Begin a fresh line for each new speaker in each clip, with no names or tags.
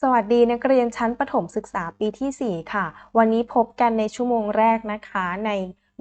สวัสดีนักเรียนชั้นประถมศึกษาปีที่ 4 ค่ะ วันนี้พบกันในชั่วโมงแรกนะคะ ใน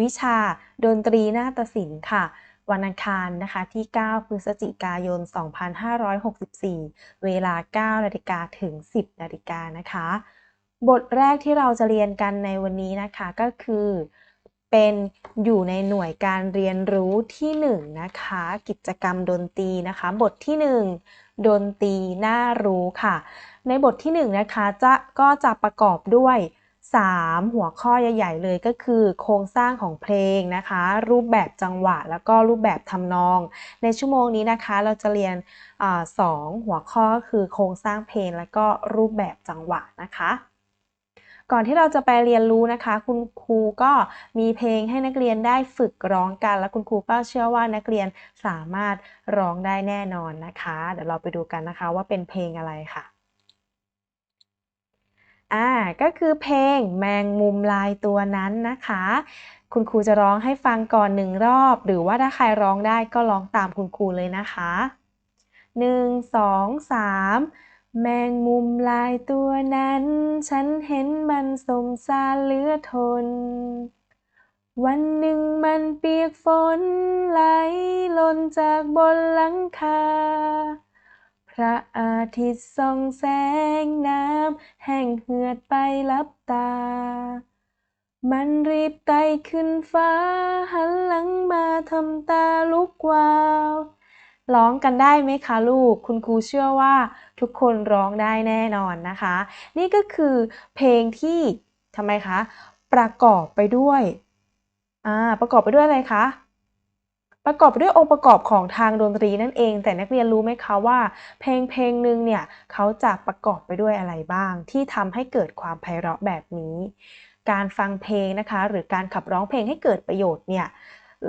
วิชาดนตรีนาฏศิลป์ค่ะ วันอังคารนะคะที่ 9 พฤศจิกายน 2564 เวลา 9 นาฬิกาถึง 10 นาฬิกานะคะ บทแรกที่เราจะเรียนกันในวันนี้นะคะก็คือ เป็นอยู่ในหน่วยการเรียนรู้ที่1นะคะ กิจกรรมดนตรีนะคะ บทที่ 1 ดนตรีน่ารู้ค่ะ ในบทที่ 1 นะคะจะก็จะประกอบด้วย 3 หัวข้อใหญ่ ๆ เลยก็คือ โครงสร้างของเพลงนะคะ รูปแบบจังหวะ แล้วก็รูปแบบทำนอง ในชั่วโมงนี้นะคะเราจะเรียนอสองหัวข้อคือโครงสร้างเพลง แล้วก็รูปแบบจังหวะนะคะ ก่อนที่เราจะไปเรียนรู้นะคะ คุณครูก็มีเพลงให้นักเรียนได้ฝึกร้องกัน และคุณครูก็เชื่อว่านักเรียนสามารถร้องได้แน่นอนนะคะ เดี๋ยวเราไปดูกันนะคะว่าเป็นเพลงอะไรค่ะอ่าก็คือเพลงแมงมุมลายตัวนั้นนะคะ คุณครูจะร้องให้ฟังก่อนหนึ่งรอบ หรือว่าถ้าใครร้องได้ก็ร้องตามคุณครูเลยนะคะหนึ่งสองสาม แมงมุมลายตัวนั้น ฉันเห็นมันสมสารเหลือทน วันหนึ่งมันเปียกฝนไหลหล่นจากบนหลังคา พระอาทิตย์ส่องแสงน้ำแห้งเหือดไปลับตา มันรีบไต่ขึ้นฟ้าหันหลังมาทำตาลุกวาว ร้องกันได้ไหมคะลูก คุณครูเชื่อว่าทุกคนร้องได้แน่นอนนะคะ นี่ก็คือเพลงที่ทำไมคะ ประกอบไปด้วยอ่าประกอบไปด้วยอะไรคะประกอบไปด้วยองค์ประกอบของทางดนตรีนั่นเอง แต่นักเรียนรู้ไหมคะว่า เพลงเพลงหนึ่งเนี่ยเขาจะประกอบไปด้วยอะไรบ้าง ที่ทำให้เกิดความไพเราะแบบนี้ การฟังเพลงนะคะ หรือการขับร้องเพลงให้เกิดประโยชน์เนี่ย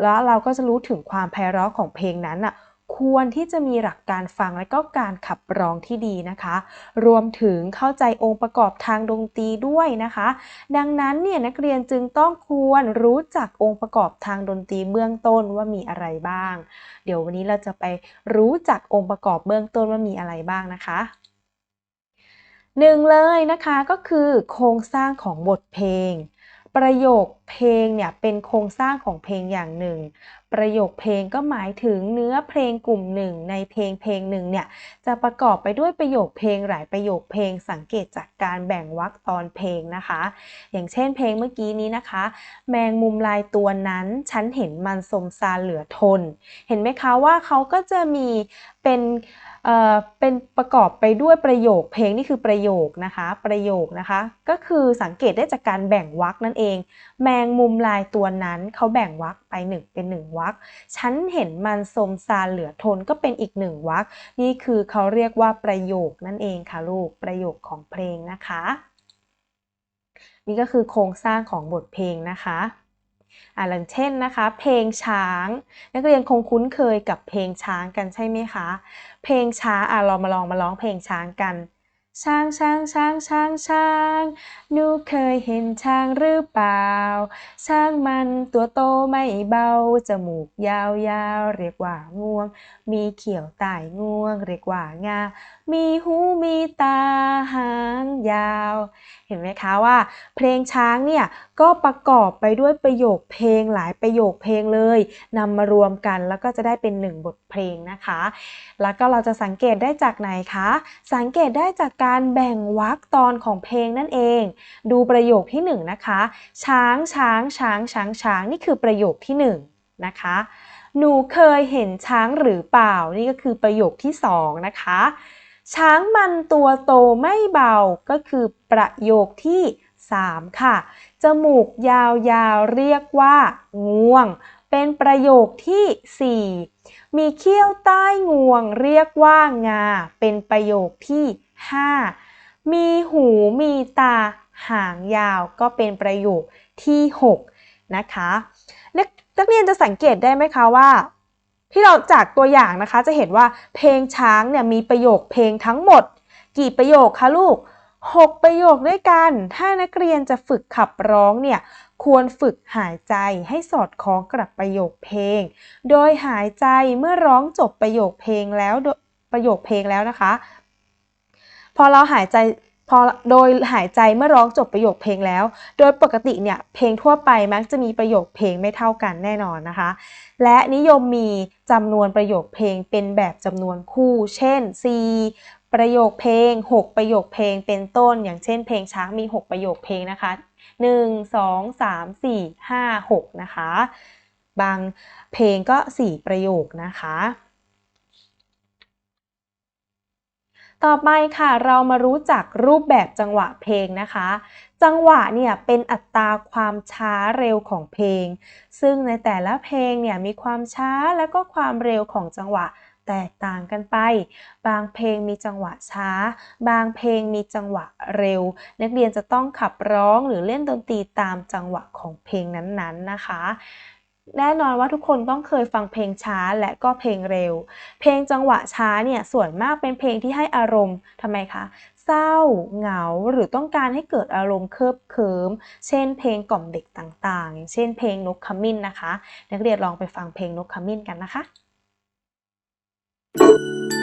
แล้วเราก็จะรู้ถึงความไพเราะของเพลงนั้นอะ ควรที่จะมีหลักการฟังและก็การขับร้องที่ดีนะคะ รวมถึงเข้าใจองค์ประกอบทางดนตรีด้วยนะคะ ดังนั้นเนี่ยนักเรียนจึงต้องควรรู้จักองค์ประกอบทางดนตรีเบื้องต้นว่ามีอะไรบ้าง เดี๋ยววันนี้เราจะไปรู้จักองค์ประกอบเบื้องต้นว่ามีอะไรบ้างนะคะหนึ่งเลยนะคะก็คือโครงสร้างของบทเพลง ประโยคเพลงเนี่ยเป็นโครงสร้างของเพลงอย่างหนึ่ง ประโยคเพลงก็หมายถึงเนื้อเพลงกลุ่มหนึ่งในเพลงเพลงหนึ่งเนี่ยจะประกอบไปด้วยประโยคเพลงหลายประโยคเพลงสังเกตจากการแบ่งวรรคตอนเพลงนะคะ อย่างเช่นเพลงเมื่อกี้นี้นะคะ แมงมุมลายตัวนั้นฉันเห็นมันสมซาเหลือทน เห็นไหมคะว่าเขาก็จะมีเป็น เอ่อเป็นประกอบไปด้วยประโยค เพลงนี่คือประโยคนะคะ ประโยคนะคะ ก็คือสังเกตได้จากการแบ่งวรรคนั่นเอง แมงมุมลายตัวนั้นเขาแบ่งวรรคไปหนึ่งเป็นหนึ่งวรรคฉันเห็นมันสมซาเหลือทนก็เป็นอีกหนึ่งวรรคนี่คือเขาเรียกว่าประโยคนั่นเองค่ะลูกประโยคของเพลงนะคะ นี่ก็คือโครงสร้างของบทเพลงนะคะ อ่าอย่างเช่นนะคะ เพลงช้าง นักเรียนคงคุ้นเคยกับเพลงช้างกันใช่ไหมคะ เพลงช้างอะเรามาลองมาร้องเพลงช้างกัน ช้างช้างช้างช้างช้างหนูเคยเห็นช้างหรือเปล่า ช้างมันตัวโตไม่เบา จมูกยาวๆเรียกว่างวง มีเขียวใต้งวง เรียกว่างา มีหูมีตาหางยาว เห็นไหมคะว่า เพลงช้างเนี่ยก็ประกอบไปด้วยประโยคเพลงหลายประโยคเพลงเลยนำมารวมกันแล้วก็จะได้เป็นหนึ่งบทเพลงนะคะ แล้วก็เราจะสังเกตได้จากไหนคะ สังเกตได้จากการการแบ่งวรรคตอนของเพลงนั่นเอง ดูประโยคที่1นงนะคะ ช้างช้างช้างช้างช้างนี่คือประโยคที่1นงนะคะ หนูเคยเห็นช้างหรือเปล่า นี่ก็คือประโยคที่2นะคะ ช้างมันตัวโตไม่เบา ก็คือประโยคที่ 3 ค่ะ จมูกยาวๆเรียกว่าง่วง เป็นประโยคที่ 4มีเขี้ยวใต้งวงเรียกว่างา เป็นประโยคที่ 5 มีหูมีตา หางยาวก็เป็นประโยคที่ 6 นะคะนักนักเรียนจะสังเกตได้ไหมคะว่า ที่เราจากตัวอย่างนะคะจะเห็นว่าเพลงช้างเนี่ยมีประโยคเพลงทั้งหมด กี่ประโยคคะลูก 6 ประโยคด้วยกัน ถ้านักเรียนจะฝึกขับร้องเนี่ยควรฝึกหายใจให้สอดคล้องกับประโยคเพลง โดยหายใจเมื่อร้องจบประโยคเพลงแล้วประโยคเพลงแล้วนะคะ พอเราหายใจพอโดยหายใจเมื่อร้องจบประโยคเพลงแล้ว โดยปกติเนี่ยเพลงทั่วไปมักจะมีประโยคเพลงไม่เท่ากันแน่นอนนะคะ และนิยมมีจำนวนประโยคเพลงเป็นแบบจำนวนคู่ เช่น4ประโยคเพลง 6 ประโยคเพลงเป็นต้น อย่างเช่น เพลงช้างมี 6 ประโยคเพลงนะคะ 1 2 3 4 5 6 นะคะ บางเพลงก็ 4 ประโยคนะคะ ต่อไปค่ะเรามารู้จักรูปแบบจังหวะเพลงนะคะ จังหวะเนี่ยเป็นอัตราความช้าเร็วของเพลง ซึ่งในแต่ละเพลงเนี่ยมีความช้าและก็ความเร็วของจังหวะแตกต่างกันไป บางเพลงมีจังหวะช้า บางเพลงมีจังหวะเร็ว นักเรียนจะต้องขับร้องหรือเล่นดนตรีตามจังหวะของเพลงนั้นๆนะคะ แน่นอนว่าทุกคนต้องเคยฟังเพลงช้าและก็เพลงเร็ว เพลงจังหวะช้าเนี่ยส่วนมากเป็นเพลงที่ให้อารมณ์ทำไมคะ เศร้า เหงา หรือต้องการให้เกิดอารมณ์เคิบเคิมเช่น เพลงกล่อมเด็กต่างๆอย่างเช่นเพลงนกขมิ้นนะคะ นักเรียนลองไปฟังเพลงนกขมิ้นกันนะคะ
เ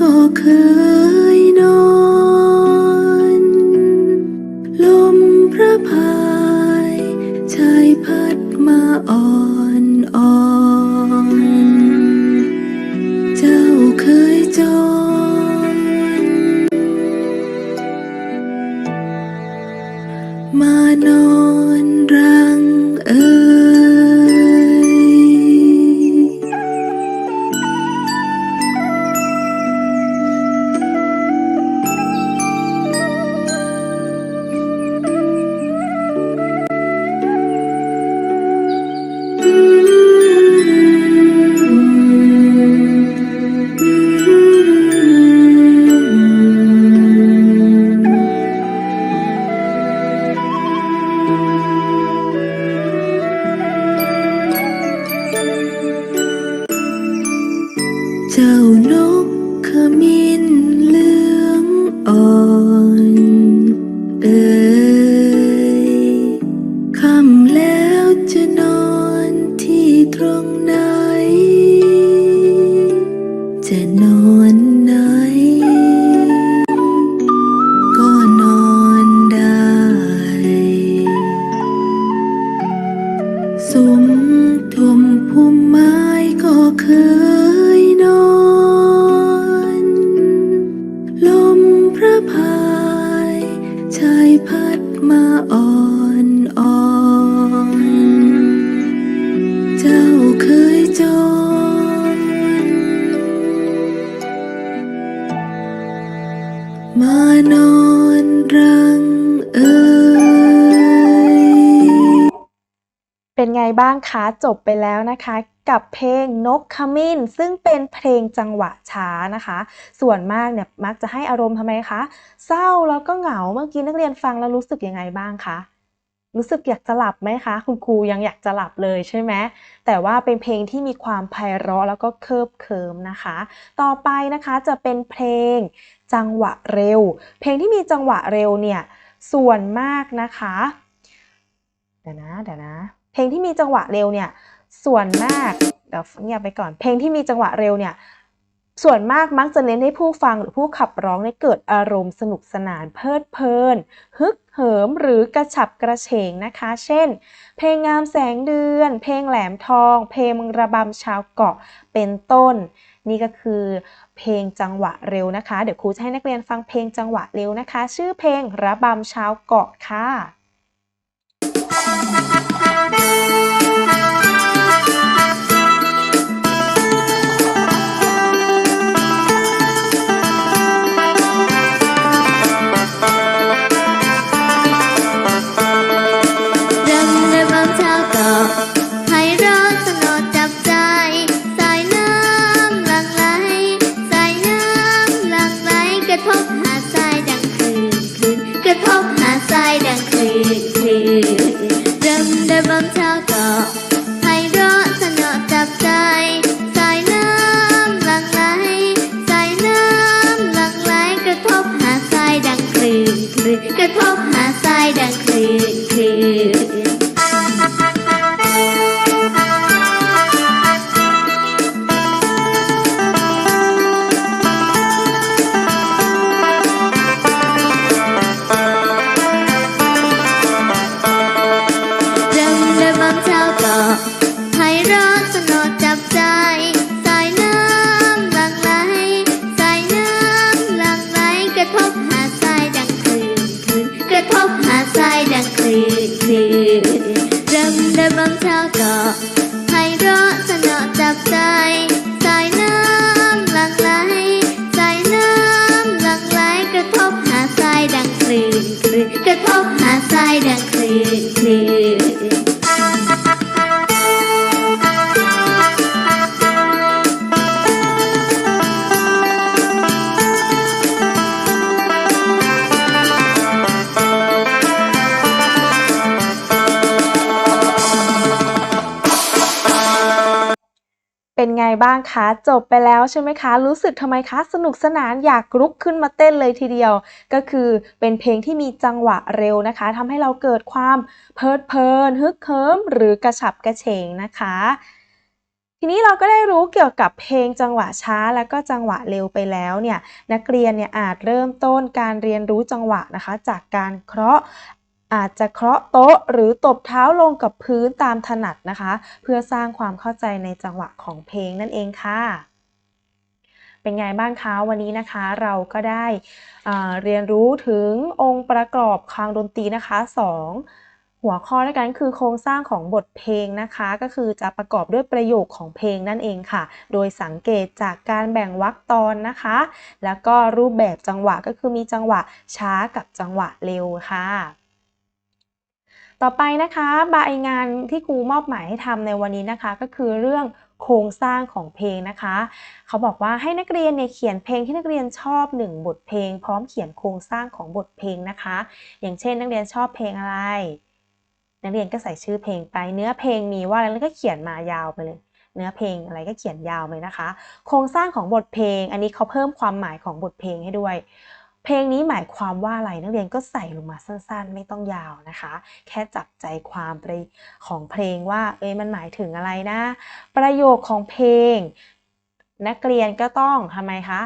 ก็เคยนอน ลมพระพายชายพัดมาอ่อนอ่อน เจ้าเคยจรมานอน เจ้านกขมิ้นเหลืองอ่อนเอ่ยคำแล้วจะนอนที่ตรงไหน จะนอนไหน ก็นอนได้ สุมทุมพุ่มไม้ก็เคย เป็
นไงบ้างคะจบไปแล้วนะคะกับเพลงนกขมิ้น ซึ่งเป็นเพลงจังหวะช้านะคะ ส่วนมากเนี่ยมักจะให้อารมณ์ทำไมคะ เศร้าแล้วก็เหงาเมื่อกี้นักเรียนฟังแล้วรู้สึกยังไงบ้างคะรู้สึกอยากจะหลับไหมคะ คุณครูยังอยากจะหลับเลยใช่ไหมแต่ว่าเป็นเพลงที่มีความไพเราะแล้วก็เคิบเคิมนะคะ ต่อไปนะคะจะเป็นเพลงจังหวะเร็ว เพลงที่มีจังหวะเร็วเนี่ยส่วนมากนะคะเดี๋ยวนะเดี๋ยวนะ เพลงที่มีจังหวะเร็วเนี่ย ส่วนมากเดี๋ยวเงียบไปก่อน เพลงที่มีจังหวะเร็วเนี่ยส่วนมากมักจะเน้นให้ผู้ฟังหรือผู้ขับร้องได้เกิดอารมณ์สนุกสนานเพลิดเพลิน ฮึกเหิมหรือกระฉับกระเฉงนะคะ เช่น เพลงงามแสงเดือน เพลงแหลมทอง เพลงระบำชาวเกาะเป็นต้น นี่ก็คือ เพลงจังหวะเร็วนะคะ เดี๋ยวครูจะให้นักเรียนฟังเพลงจังหวะเร็วนะคะ ชื่อเพลงระบำชาวเกาะค่ะ
เป็
นไงบ้างคะ จบไปแล้วใช่ไหมคะ รู้สึกทำไมคะ สนุกสนานอยากลุกขึ้นมาเต้นเลยทีเดียว ก็คือเป็นเพลงที่มีจังหวะเร็วนะคะทำให้เราเกิดความเพลิดเพลินฮึกเหิมหรือกระฉับกระเฉงนะคะ ทีนี้เราก็ได้รู้เกี่ยวกับเพลงจังหวะช้าแล้วก็จังหวะเร็วไปแล้วเนี่ยนักเรียนเนี่ยอาจเริ่มต้นการเรียนรู้จังหวะนะคะ จากการเคาะ อาจจะเคาะโต๊ะหรือตบเท้าลงกับพื้นตามถนัดนะคะ เพื่อสร้างความเข้าใจในจังหวะของเพลงนั่นเองค่ะเป็นไงบ้างคะวันนี้นะคะเราก็ได้เรียนรู้ถึงองค์ประกอบทางดนตรีนะคะสองหัวข้อด้วยกันคือโครงสร้างของบทเพลงนะคะ ก็คือจะประกอบด้วยประโยคของเพลงนั่นเองค่ะ โดยสังเกตจากการแบ่งวรรคตอนนะคะ แล้วก็รูปแบบจังหวะก็คือมีจังหวะช้ากับจังหวะเร็วค่ะ ต่อไปนะคะใบางานที่ครูมอบหมายให้ทำในวันนี้นะคะ ก็คือเรื่องโครงสร้างของเพลงนะคะ เขาบอกว่าให้นักเรียนเนี่ยเขียนเพลงที่นักเรียนชอบหนึ่งบทเพลง พร้อมเขียนโครงสร้างของบทเพลงนะคะ อย่างเช่น นักเรียนชอบเพลงอะไร นักเรียนก็ใส่ชื่อเพลงไป เนื้อเพลงมีว่าอะไรแล้วก็เขียนมายาวไปเลย เนื้อเพลงอะไรก็เขียนยาวไปนะคะ โครงสร้างของบทเพลง อันนี้เขาเพิ่มความหมายของบทเพลงให้ด้วย เพลงนี้หมายความว่าอะไรนักเรียนก็ใส่ลงมาสั้นๆ ไม่ต้องยาวนะคะ แค่จับใจความไปของเพลงว่า เอ้ยมันหมายถึงอะไรนะ ประโยคของเพลง นักเรียนก็ต้องทำไมคะ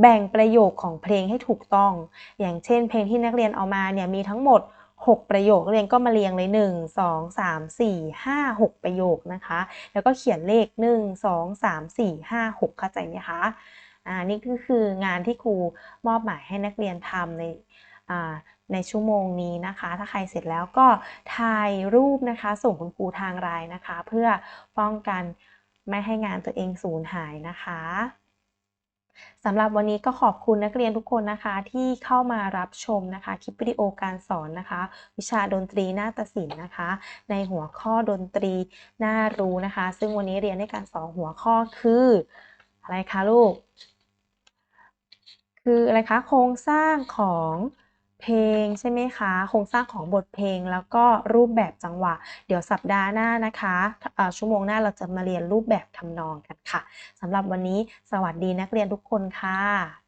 แบ่งประโยคของเพลงให้ถูกต้อง อย่างเช่น เพลงที่นักเรียนเอามาเนี่ยมีทั้งหมด 6 ประโยคเรียนก็มาเรียงเลย 1 2 3 4 5 6 ประโยคนะคะ แล้วก็เขียนเลข 1 2 3 4 5 6 เข้าใจไหมคะ อ่านี่ก็คืองานที่ครูมอบหมายให้นักเรียนทำในอ่าในชั่วโมงนี้นะคะ ถ้าใครเสร็จแล้วก็ถ่ายรูปนะคะ ส่งคุณครูทางไลน์นะคะ เพื่อป้องกันไม่ให้งานตัวเองสูญหายนะคะสำหรับวันนี้ก็ขอบคุณนักเรียนทุกคนนะคะที่เข้ามารับชมนะคะ คลิปวิดีโอการสอนนะคะ วิชาดนตรีนาฏศิลป์นะคะ ในหัวข้อดนตรีน่ารู้นะคะ ซึ่งวันนี้เรียนด้วยกันสองหัวข้อคือ อะไรคะลูก คืออะไรคะโครงสร้างของเพลงใช่ไหมคะ โครงสร้างของบทเพลงแล้วก็รูปแบบจังหวะ เดี๋ยวสัปดาห์หน้านะคะชั่วโมงหน้าเราจะมาเรียนรูปแบบทำนองกันค่ะสำหรับวันนี้สวัสดีนักเรียนทุกคนค่ะ